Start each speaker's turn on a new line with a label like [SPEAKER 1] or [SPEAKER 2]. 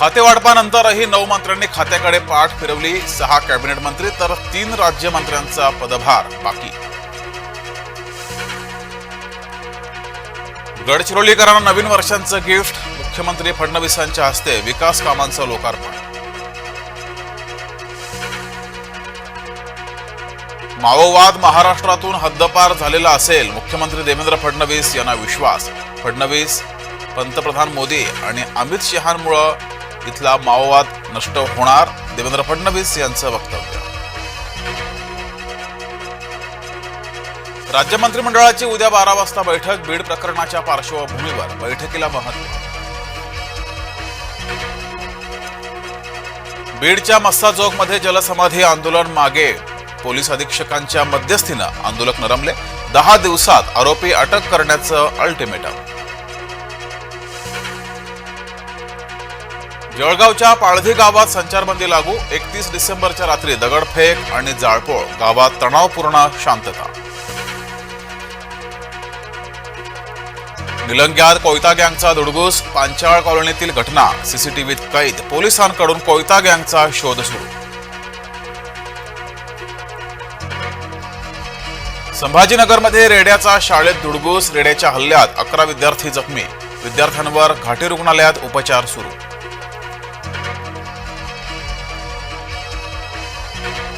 [SPEAKER 1] खातेवाटपानंतरही नऊ मंत्र्यांनी खात्याकडे पाठ फिरवली. सहा कॅबिनेट मंत्री तर तीन राज्यमंत्र्यांचा पदभार बाकी. गडचिरोलीकरांना नवीन वर्षांचं गिफ्ट मुख्यमंत्री फडणवीसांच्या हस्ते विकास कामांचं लोकार्पण. माओवाद महाराष्ट्रातून हद्दपार झालेला असेल मुख्यमंत्री देवेंद्र फडणवीस यांना विश्वास. फडणवीस पंतप्रधान मोदी आणि अमित शहांमुळं इथला माओवाद नष्ट होणार देवेंद्र फडणवीस यांचं वक्तव्य. राज्य मंत्रिमंडळाची उद्या बारा वाजता बैठक बीड प्रकरणाच्या पार्श्वभूमीवर. बैठकीला महत्त्व. बीडच्या मस्सा चौकमध्ये जलसमाधी आंदोलन मागे. पोलीस अधीक्षकांच्या मध्यस्थीनं आंदोलक नरमले. दहा दिवसात आरोपी अटक करण्याचं अल्टिमेटम. जळगावच्या पाळधी गावात संचारबंदी लागू एकतीस डिसेंबरच्या रात्री दगडफेक आणि जाळपोळ गावात तणावपूर्ण शांतता. निलंग्यात कोयता गँगचा दुडगूस पांचाळ कॉलनीतील घटना सीसीटीव्हीत कैद पोलिसांकडून कोयता गँगचा शोध सुरू. संभाजीनगरमध्ये रेड्याचा शाळेत दुडगूस रेड्याच्या हल्ल्यात अकरा विद्यार्थी जखमी. विद्यार्थ्यांवर घाटी रुग्णालयात उपचार सुरू. thank you